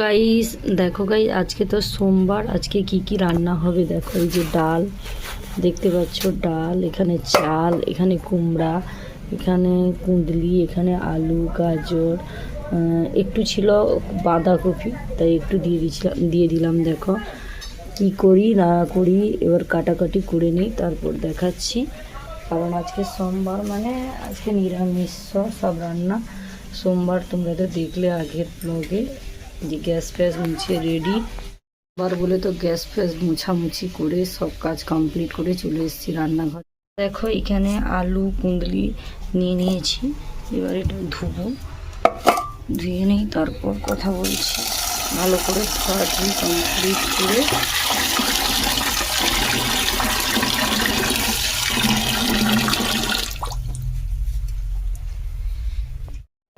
Guys দেখো গাই আজকে তো সোমবার, আজকে কি কি রান্না হবে দেখো, এই যে ডাল, দেখতে পাচ্ছ ডাল, এখানে চাল, এখানে কুমড়া, এখানে কুঁদলি, এখানে আলু, গাজর একটু ছিল বাঁধাকপি, তাই একটু দিয়ে দিয়েছিলাম দিয়ে দিলাম দেখো। কি করি না করি, এবার কাটাকাটি করে নিই, তারপর দেখাচ্ছি। কারণ আজকে সোমবার মানে আজকে নিরামিষ, সব রান্না। সোমবার তোমরা তো দেখলে আগের ব্লগে যে গ্যাস ফ্যাস মুছে রেডি আবার বলে তো গ্যাস ফ্যাস মুছামুছি করে সব কাজ কমপ্লিট করে চলে এসেছি রান্নাঘর। দেখো, এখানে আলু, কুঁদলি নিয়ে নিয়েছি। এবার এটা ধুবো। ধুয়ে নিই, তারপর কথা বলছি। ভালো করে ধোয়া ধুই কমপ্লিট করে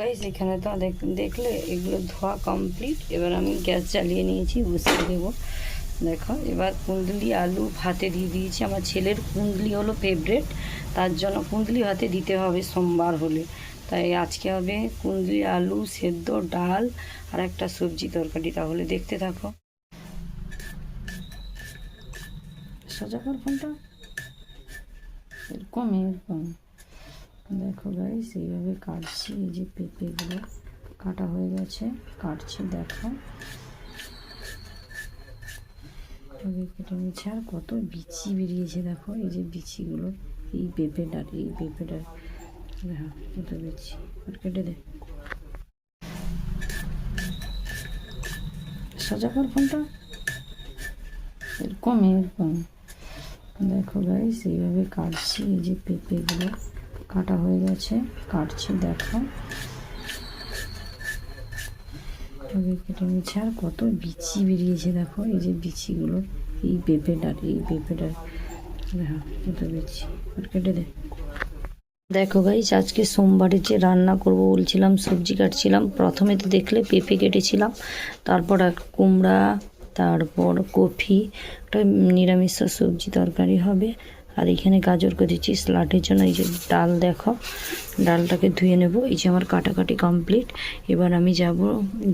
গাইস এখানে তো দেখ- দেখলে এগুলো ধোয়া কমপ্লিট এবার আমি গ্যাস জ্বালিয়ে নিয়েছি, বসিয়ে দেবো। দেখো, এবার কুন্দলি আলু ভাতে দিয়ে দিয়েছি। আমার ছেলের কুন্দলি হলো ফেভারেট তার জন্য কুন্দলি ভাতে দিতে হবে সোমবার হলে। তাই আজকে হবে কুন্দলি আলু, সেদ্ধ, ডাল আর একটা সবজি তরকারি। তাহলে দেখতে থাকো। সোজা কর ফোনটা। এরকম এরকম। দেখো গাইস এইভাবে কাটছি, এই যে পেঁপেগুলো কাটা হয়ে গেছে, কাটছি, দেখো। কেটে নিচ্ছে আর কত বিচি বেরিয়েছে দেখো, এই যে বিচিগুলো এই পেঁপেটার এই পেঁপেটার দেখো কত বিচি, আর কেটে দে। সোজা কর ফোনটা। এরকম এরকম। দেখো গাইস এইভাবে কাটছি, এই যে পেঁপেগুলো কাটা হয়ে গেছে। কাটছি, দেখো। কেটে নিচ্ছে। আর কত বিচি বেরিয়েছে, দেখো। এই যে বিচিগুলো, এই পেঁপেটার এই পেঁপেটার। দেখো, কত বিচি। আর কেটে দে। দেখো গাইস আজকে সোমবারে যে রান্না করব বলছিলাম, সবজি কাটছিলাম। প্রথমে তো দেখলে পেঁপে কেটেছিলাম। তারপর এক কুমড়া, তারপর কফি একটা নিরামিষ সবজি তরকারি হবে। আর এখানে গাজর কেটেছি স্লাটের জন্য এই যে ডাল দেখো, ডালটাকে ধুয়ে নেব। এই যে আমার কাটাকাটি কমপ্লিট এবার আমি যাব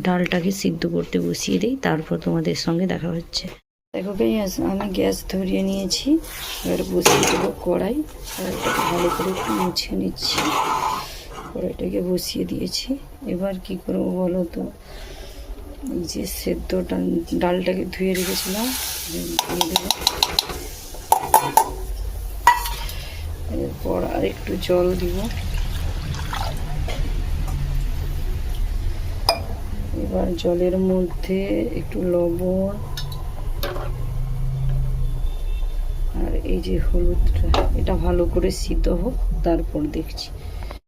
ডালটাকে সিদ্ধ করতে বসিয়ে দিই, তারপর তোমাদের সঙ্গে দেখা হচ্ছে। দেখো গ্যাস আমি গ্যাস ধরিয়ে নিয়েছি, এবার বসিয়ে দেবো কড়াই। কড়াইটাকে ভালো করে মুছে নিচ্ছি। কড়াইটাকে বসিয়ে দিয়েছি। এবার কি করব বলো তো? যে সেদ্ধটা, ডালটাকে ধুয়ে রেখেছিলাম দেবো। এরপর আর একটু জল দিব। এবার জলের মধ্যে একটু লবণ আর এই যে হলুদটা, এটা ভালো করে সিদ্ধ হোক, তারপর দেখছি।